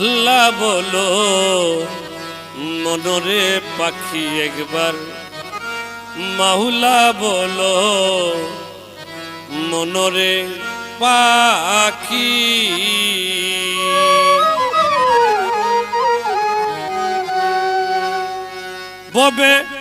আল্লাহ বলো মনরে পাখি একবার। মাহুলা বলো মনরে পাখি। ববে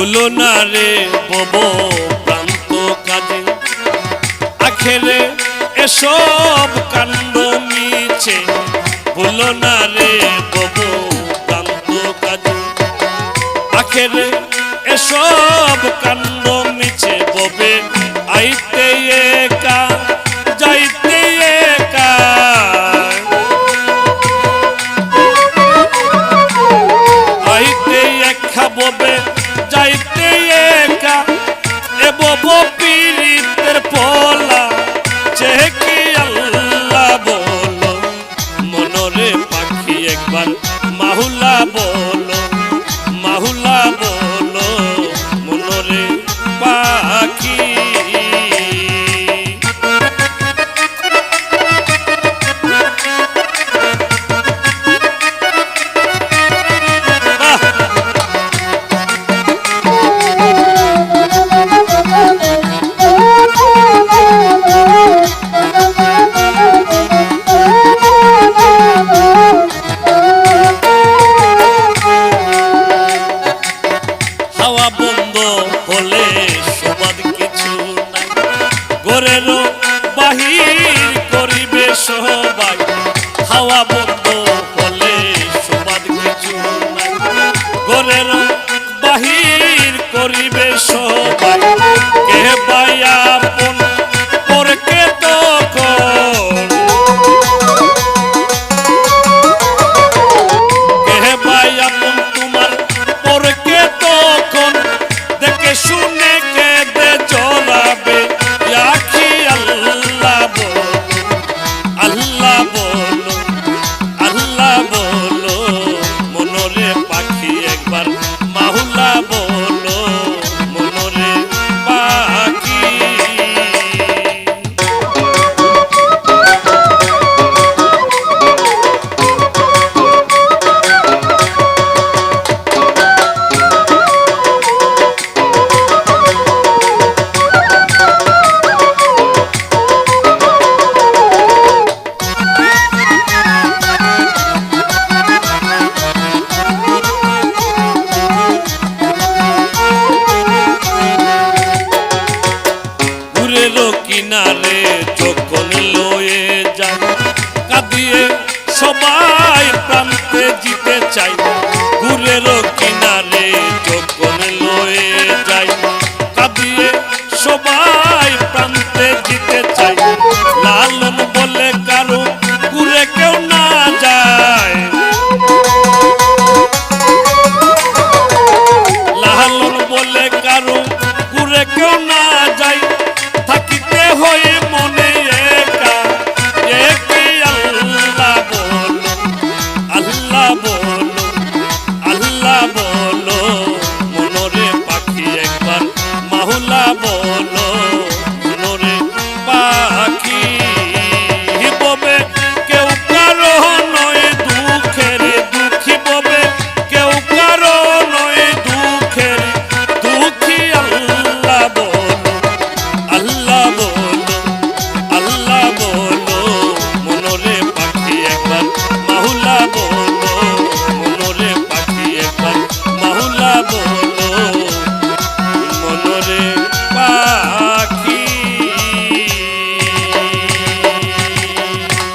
বলো না রে বব প্রান্ত কাজে আখেরে এসব কাণ্ড মিছে। তুলনারে বব প্রান্ত কাজে আখেরে এসব কাণ্ড মিছে। ববে আই যাইতে একা এ বব পীড়িতের পোলা। চেকি আল্লাহ বলো? মনরে পাখি একবার মাহুলা বল। পনির করিবে সবাই। খাওয়াবো কিনারে যখন লয়ে যায় কাঁদিয়ে সবাই প্রান্তে জিতে চাই ঘুরে